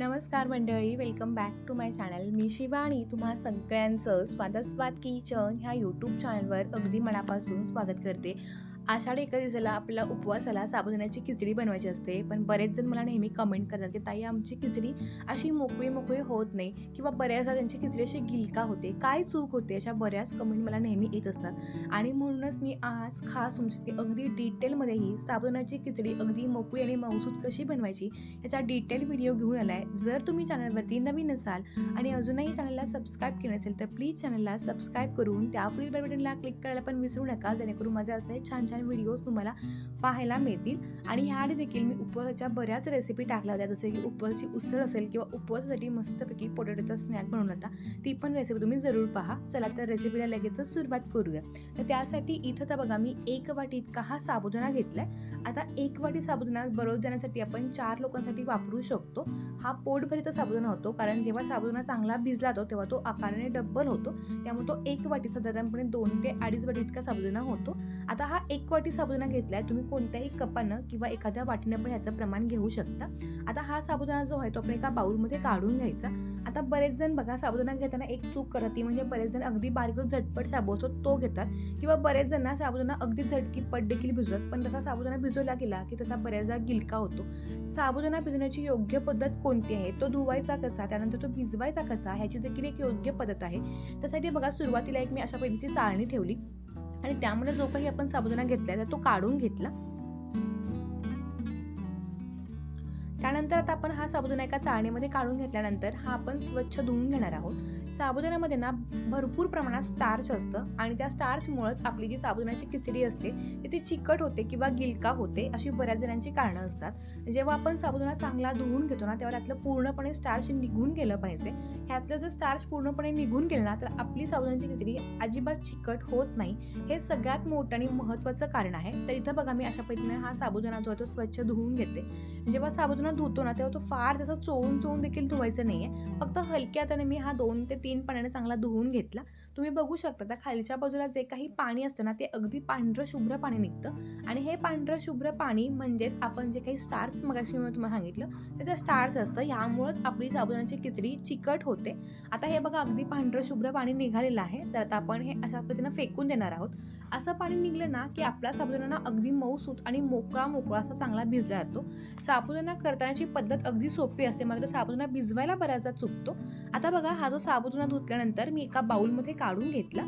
नमस्कार मंडळी welcome back to my channel मी शिवानी तुम्हा सगळ्यांचं स्वादस्वाद किचन ह्या यूट्यूब चॅनलवर अगदी मनापासून स्वागत करते. आषाढी एकादशीला आपल्याला उपवासाला साबुदाण्याची खिचडी बनवायची असते. पण बरेच जण मला नेहमी कमेंट करतात की ताई आमची खिचडी अशी मोकळी मोकळी होत नाही किंवा बऱ्याचदा त्यांची खिचडी अशी गिलका होते. काय चूक होते? अशा बऱ्याच कमेंट मला नेहमी येत असतात. आणि म्हणूनच मी आज खास तुमच्यासाठी अगदी डिटेलमध्येही साबुदाण्याची खिचडी अगदी मोकळी आणि मौसूद कशी बनवायची याचा डिटेल व्हिडिओ घेऊन आला आहे जर तुम्ही चॅनलवरती नवीन असाल आणि अजूनही चॅनलला सबस्क्राईब केलं नसेल तर प्लीज चॅनलला सबस्क्राईब करून त्या पुढील बेल बटनला क्लिक करायला पण विसरू नका. जेणेकरून माझे असे छान छान व्हिडिओज तुम्हाला पाहायला मिळतील. आणि ह्याआधी देखील मी उपवासाच्या बऱ्याच रेसिपी टाकल्या होत्या. जसे की उपवासाची उसळ असेल किंवा उपवासासाठी मस्तपैकी पोटॅटोचा स्नॅक बनवला होता ती पण रेसिपी तुम्ही जरूर पहा. चला तर रेसिपीला लगेचच सुरुवात करूया. तर त्यासाठी इथं तर बघा मी एक वाटी इतका हा साबुदाणा घेतला आहे आता एक वाटी साबुदाणा बरोबर देण्यासाठी आपण चार लोकांसाठी वापरू शकतो. हा पोटभरीचा साबुदाणा होतो कारण जेव्हा साबुदाणा चांगला भिजला जातो तेव्हा तो आकाराने डब्बल होतो. त्यामुळे तो एक वाटीचा साधारणपणे दोन ते अडीच वाटी इतका साबुदाणा होतो. आता हा एक वाटी साबुदाणा घेतलाय तुम्ही कोणत्याही कपानं किंवा एखाद्या वाटीनं पण ह्याचं प्रमाण घेऊ शकता. आता हा साबुदाणा जो आहे तो आपण एका बाउलमध्ये काढून घ्यायचा. आता बरेच जण बघा साबुदाणा घेताना एक चूक करत ती म्हणजे बरेच जण अगदी बारीक झटपट साबू असतो तो घेतात. किंवा बरेच जण ना साबुदाणा अगदी झटकी पट देखील भिजवतात. पण तसा साबुदाणा भिजवला गेला की तसा बऱ्याचदा गिलका होतो. साबुदाणा भिजवण्याची योग्य पद्धत कोणती आहे? तो धुवायचा कसा? त्यानंतर तो भिजवायचा कसा? ह्याची देखील एक योग्य पद्धत आहे. त्यासाठी बघा सुरुवातीला एक मी अशा पद्धतीची चाळणी ठेवली. आणि त्यामध्ये जो काही आपण साबुदाणा घेतलाय तर तो काढून घेतला. त्यानंतर आता आपण हा साबुदाणा एका चाळणीमध्ये काढून घेतल्यानंतर हा आपण स्वच्छ धुवून घेणार आहोत. साबुदाण्यामध्ये ना भरपूर प्रमाणात स्टार्च असतं आणि त्या स्टार्चमुळेच आपली जी साबुदाण्याची खिचडी असते ती चिकट होते किंवा गिलका होते अशी बऱ्याच जणांची कारणं असतात. जेव्हा आपण साबुदाणा चांगला धुवून घेतो ना तेव्हा त्यातलं पूर्णपणे स्टार्च निघून गेलं पाहिजे. ह्यातलं जर स्टार्च पूर्णपणे निघून गेलं ना तर आपली साबुदाण्याची खिचडी अजिबात चिकट होत नाही. हे सगळ्यात मोठं आणि महत्त्वाचं कारण आहे. तर इथं बघा मी अशा पद्धतीने हा साबुदाणा जो आहे तो स्वच्छ धुवून घेते. जेव्हा साबुदाणा धुतो ना तेव्हा तो फार जसं चोळून चोळून देखील धुवायचं नाही आहे फक्त हलक्या हाताने मी हा दोन ते तीन पाण्याने चांगला धुवून घेतला. तुम्ही बघू शकता त्या खालच्या बाजूला जे काही पाणी असतं ना ते अगदी पांढरं शुभ्र पाणी निघतं. आणि हे पांढरं शुभ्र पाणी म्हणजेच आपण जे काही स्टार्स मगाशी मी तुम्हाला सांगितलं त्याचं स्टार्स असतं यामुळेच आपली साबुदाण्याची खिचडी चिकट होते. आता हे बघा अगदी पांढरं शुभ्र पाणी निघालेलं आहे. तर आता आपण हे अशा पद्धतीनं फेकून देणार आहोत. असं पाणी निघलं ना की आपला साबुदाणा अगदी मऊसूत आणि मोकळा मोकळा असा चांगला भिजला जातो. साबुदाणा करतानाची पद्धत अगदी सोपी असते मात्र साबुदाणा भिजवायला बऱ्याचदा चुकतो. आता बघा हा जो साबुदाणा धुतल्यानंतर मी एका बाऊलमध्ये काढून घेतला.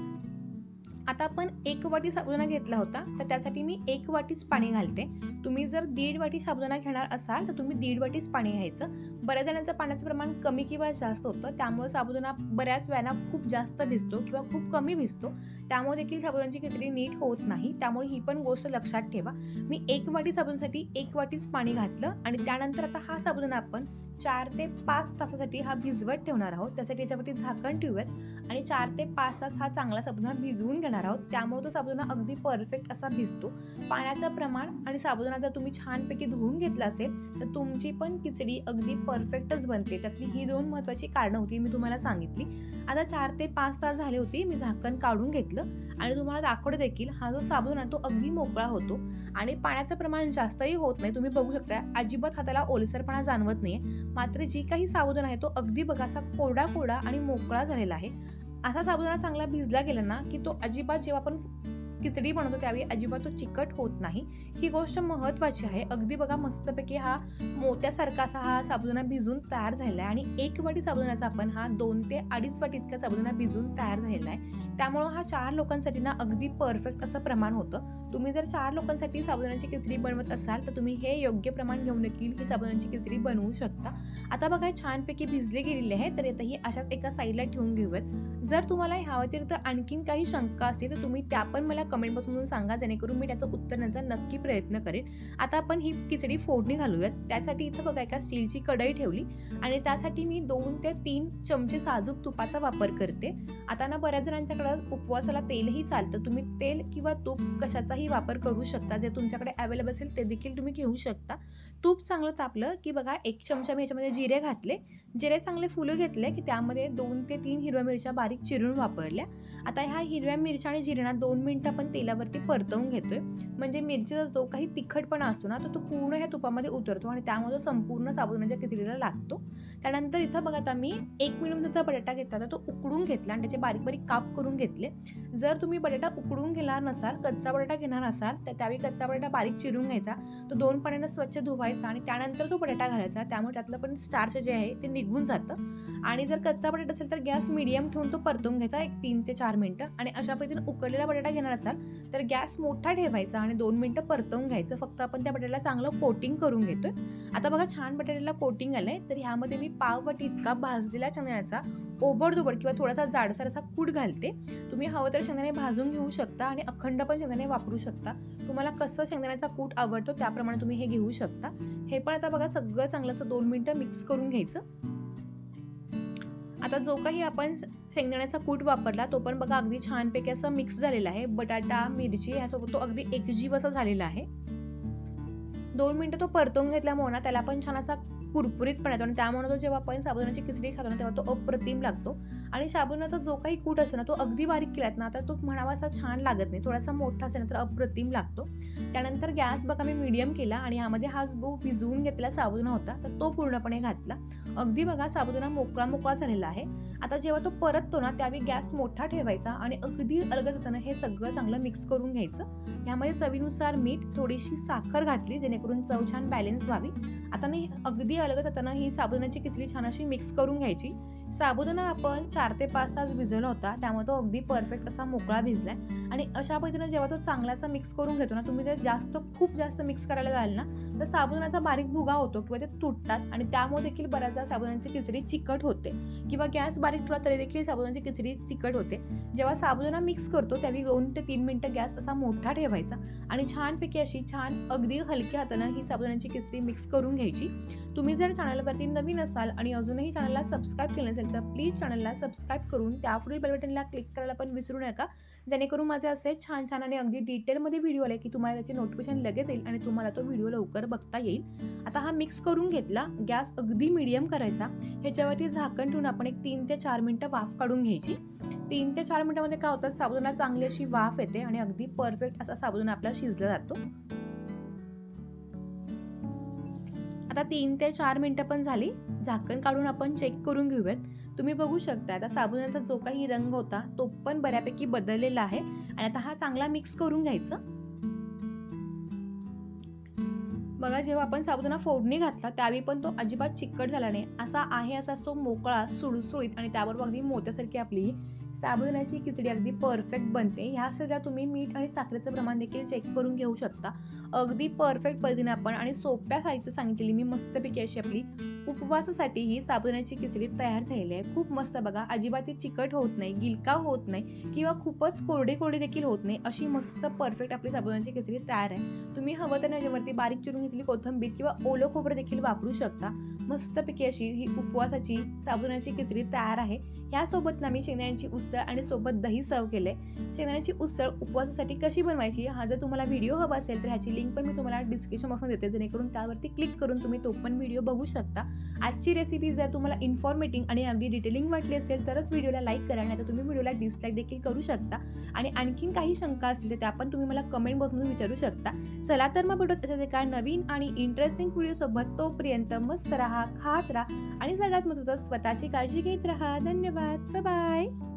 आता आपण एक वाटी साबुदाणा घेतला होता तर त्यासाठी मी एक वाटीच पाणी घालते. तुम्ही जर दीड वाटी साबुदाणा घेणार असाल तर तुम्ही दीड वाटीच पाणी घ्यायचं. बऱ्याच जणांचं पाण्याचं प्रमाण कमी किंवा जास्त होतं त्यामुळे साबुदाणा बऱ्याच वेळाना खूप जास्त भिजतो किंवा खूप कमी भिजतो. त्यामुळे देखील साबुदाण्याची खिचडी नीट होत नाही. त्यामुळे ही पण गोष्ट लक्षात ठेवा. मी एक वाटी साबुदाण्यासाठी एक वाटीच पाणी घातलं आणि त्यानंतर आता हा साबुदाणा आपण चार ते पाच तासासाठी हा भिजवत ठेवणार आहोत. त्यासाठी याच्यावरती झाकण ठेवूयात. आणि चार ते पाच तास हा चांगला साबुदाणा भिजवून घेणार आहोत. त्यामुळे तो साबुदाणा अगदी परफेक्ट असा भिजतो. पाण्याचं प्रमाण आणि साबुदाणा जर तुम्ही छानपैकी धुवून घेतला असेल तर तुमची पण खिचडी अगदी परफेक्टच बनते. त्यातली ही दोन महत्त्वाची कारणं होती मी तुम्हाला सांगितली. आता चार ते पाच तास झाले होते मी झाकण काढून घेतलं. आणि तुम्हाला दाखवते देखील हा जो साबुदाणा तो अगदी मोकळा होतो आणि पाण्याचं प्रमाण जास्तही होत नाही. तुम्ही बघू शकता अजिबात हाताला ओलसरपणा जाणवत नाहीये. मात्र जी काही साबुदाणा आहे तो अगदी बघा असा कोरडा कोरडा आणि मोकळा झालेला आहे. असा साबुदाणा चांगला भिजला गेला ना की तो अजिबात जेव्हा आपण खिचडी बनवतो त्यावेळी अजिबात तो चिकट होत नाही. ही गोष्ट महत्वाची आहे. अगदी बघा मस्तपैकी हा मोत्यासारखा असा हा साबुदाणा भिजून तयार झालेला आहे. आणि एक वाटी साबुदाण्याचा आपण हा दोन ते अडीच वाटी इतका साबुदाणा भिजून तयार झालेला आहे. त्यामुळं हा चार लोकांसाठी ना अगदी परफेक्ट असं प्रमाण होतं. तुम्ही जर चार लोकांसाठी साबुदाण्याची खिचडी बनवत असाल तर तुम्ही हे योग्य प्रमाण घेऊन देखील ही साबुदाण्याची खिचडी बनवू शकता. आता बघा छानपैकी भिजले गेलेले आहे तर आता ही अशाच एका साईडला ठेवून घेऊयात. जर तुम्हाला ह्या व्यतिरिक्त आणखीन काही शंका असतील तर तुम्ही त्या पण मला कमेंट बॉक्समधून सांगा जेणेकरून मी त्याचं उत्तर देण्याचा नक्की प्रयत्न करेन. आता आपण ही खिचडी फोडणी घालूयात. त्यासाठी इथं बघा एका स्टीलची कढई ठेवली आणि त्यासाठी मी दोन ते तीन चमचे साजूक तुपाचा वापर करते. आता ना बऱ्याच जणांच्याकडं उपवासाला तेलही चालतं. तुम्ही तेल किंवा तूप कशाचाही वापर करू शकता जे तुमच्याकडे अवेलेबल असेल ते देखील तुम्ही घेऊ शकता. तूप चांगलं तापलं की बघा एक चमचा मी याच्यामध्ये जिरे घातले. जिरे चांगले फुलं घेतले की त्यामध्ये दोन ते तीन हिरव्या मिरच्या बारीक चिरून वापरल्या. आता ह्या हिरव्या मिरच्या आणि जिरणा दोन मिनटं आपण तेलावरती परतवून घेतोय. म्हणजे मिरचीचा जो काही तिखटपणा असतो ना तो तो पूर्ण ह्या तुपामध्ये उतरतो आणि त्यामुळे तो संपूर्ण साबुदाण्याच्या म्हणजे खिचडीला लागतो. त्यानंतर इथं बघा आता मी एक मिनिटचा बटाटा घेतला होता तो उकडून घेतला आणि त्याचे बारीक बारीक काप करून घेतले. जर तुम्ही बटाटा उकडून घेणार नसाल कच्चा बटाटा घेणार असाल तर त्यावेळी कच्चा बटाटा बारीक चिरून घ्यायचा. तो दोन पाण्यानं स्वच्छ धुवायचा आणि त्यानंतर तो बटाटा घालायचा. त्यामुळे त्यातलं पण स्टार्च जे आहे ते निघून जातं. आणि जर कच्चा बटाटा असेल तर गॅस मिडियम ठेवून तो परतून घ्यायचा एक तीन ते चार मिनटं. आणि अशा पद्धतीने उकडलेला बटाटा घेणार असाल तर गॅस मोठा ठेवायचा आणि दोन मिनटं परतवून घ्यायचं. फक्त आपण त्या बटाट्याला चांगलं कोटिंग करून घेतोय. आता बघा छान बटाट्याला कोटिंग आलंय. तर ह्यामध्ये मी पाव वाटी इतका भाजलेला शेंगदाण्याचा ओबडधोबड किंवा थोडासा जाडसर असा कूट घालते. तुम्ही हवं तर शेंगदाणे भाजून घेऊ शकता आणि अखंड पण शेंगदाणे वापरू शकता. तुम्हाला कसं शेंगदाण्याचा कूट आवडतो त्याप्रमाणे तुम्ही हे घेऊ शकता. हे पण आता बघा सगळं चांगलं असं दोन मिनिटं मिक्स करून घ्यायचं. आता जो काही आपण शेंगदाण्याचा कूट वापरला तो पण बघा अगदी छानपैकी असं मिक्स झालेला आहे. बटाटा मिरची ह्यासोबत तो अगदी एकजीव असा झालेला आहे. दोन मिनटं तो परतून घेतल्यामुळे ना त्याला पण छान असा कुरकुरीत पण येतो. आणि त्यामुळे तो जेव्हा आपण साबुदाण्याची खिचडी खातो ना तेव्हा तो अप्रतिम लागतो. आणि साबुदाण्याचा जो काही कूट असतो ना तो अगदी बारीक केलात ना तर तो म्हणावा असा छान लागत नाही. थोडासा मोठा असेल ना तर अप्रतिम लागतो. त्यानंतर गॅस बघा मी मीडियम केला आणि यामध्ये हा जो भिजवून घेतलेला साबुदाणा होता तर तो पूर्णपणे घातला. अगदी बघा साबुदाणा मोकळा मोकळा झालेला आहे. आता जेव्हा तो परततो ना त्यावेळी गॅस मोठा ठेवायचा आणि अगदी अलगद होताना हे सगळं चांगलं मिक्स करून घ्यायचं. यामध्ये चवीनुसार मीठ थोडीशी साखर घातली जेणेकरून चव छान बॅलन्स व्हावी. आता नाही अगदी अलगद होताना ही साबुदाण्याची खिचडी छान अशी मिक्स करून घ्यायची. साबुदाणा आपण चार ते पाच तास भिजवला होता त्यामुळे तो अगदी परफेक्ट असा मोकळा भिजलाय. आणि अशा पद्धतीनं जेव्हा तो चांगलासा मिक्स करून घेतो ना तुम्ही जर जास्त खूप जास्त मिक्स करायला जाल ना तर साबुदाण्याचा बारीक भुगा होतो किंवा ते तुटतात आणि त्यामुळे देखील बऱ्याचदा साबुदाण्याची खिचडी चिकट होते. किंवा गॅस बारीक ठेवला तरी देखील साबुदाण्याची खिचडी चिकट होते. जेव्हा साबुदाणा मिक्स करतो त्यावेळी दोन ते तीन मिनटं गॅस असा मोठा ठेवायचा आणि छानपैकी अशी छान अगदी हलक्या हातानं ही साबुदाण्याची खिचडी मिक्स करून घ्यायची. तुम्ही जर चॅनलवरती नवीन असाल आणि अजूनही चॅनलला सबस्क्राईब केलं नसेल तर प्लीज चॅनलला सबस्क्राईब करून त्यापुढील बेल बटनला क्लिक करायला पण विसरू नका. जेणेकरून माझे असे छान छान आणि अगदी डिटेलमध्ये व्हिडिओ आले की तुम्हाला त्याची नोटिफिकेशन लगेच येईल आणि तुम्हाला तो व्हिडिओ लवकर बघता येईल. आता हा मिक्स करून घेतला गॅस अगदी मिडियम करायचा. ह्याच्यावरती झाकण ठेवून आपण एक तीन ते चार मिनटं वाफ काढून घ्यायची. तीन ते चार मिनिटामध्ये काय होतं साबुदाणा चांगली अशी वाफ येते आणि अगदी परफेक्ट असा साबुदाणा आपला शिजला जातो. आता तीन ते चार मिनटं पण झाली. झाकण काढून आपण चेक करून घेऊयात. तुम्ही बघू शकता आता साबुदाण्याचा जो काही रंग होता तो पण बऱ्यापैकी बदललेला आहे. आणि आता हा चांगला मिक्स करून घ्यायचा. बघा जेव्हा आपण साबुदाणा फोडणी घातला त्यावेळी पण तो अजिबात चिकट झाला नाही. असा आहे असाच तो मोकळा सुळसुळीत आणि त्याबरोबर अगदी मोत्यासारखी आपली साबुदाण्याची खिचडी अगदी परफेक्ट बनते. ह्या सध्या तुम्ही मीठ आणि साखरेचं प्रमाण देखील चेक करून घेऊ शकता. अगदी परफेक्ट पद्धतीने आपण आणि सोप्या साहित्य सांगितलेली मी मस्तपैकी अशी आपली उपवासासाठी ही साबुदाण्याची खिचडी तयार झालेली आहे. खूप मस्त बघा. अजिबात ती चिकट होत नाही गिलका होत नाही किंवा खूपच कोरडी कोरडी देखील होत नाही. अशी मस्त परफेक्ट आपली साबुदाण्याची खिचडी तयार आहे. तुम्ही हवं तर त्याच्यावरती बारीक चिरून घेतली कोथिंबीर किंवा ओलं खोबरं देखील वापरू शकता. मस्तपैकी अशी ही उपवासाची साबुदाण्याची खिचडी तयार आहे. ह्यासोबत ना मी शेंगदाण्याची उसळ आणि सोबत दही सर्व केले शेंगदाण्याची उसळ उपवासासाठी कशी बनवायची हा जर तुम्हाला व्हिडिओ हवा असेल तर ह्याची लिंक पण मी तुम्हाला डिस्क्रिप्शन बॉक्समध्ये देते. जेणेकरून त्यावरती क्लिक करून तुम्ही तो पण व्हिडिओ बघू शकता. आजची रेसिपी जर तुम्हाला इन्फॉर्मेटिंग आणि अगदी डिटेलिंग वाटली असेल तरच व्हिडिओला लाईक करा नाही तर तुम्ही व्हिडिओला डिसलाईक देखील करू शकता. आणि आणखीन काही शंका असतील तर त्या पण तुम्ही मला कमेंट बॉक्समधून विचारू शकता. चला तर मग भेटत अशाच एका नवीन आणि इंटरेस्टिंग व्हिडिओसोबत तोपर्यंत मस्त राहा खात राहा आणि सगळ्यात महत्त्वाचं स्वतःची काळजी घेत राहा. धन्यवाद. बाय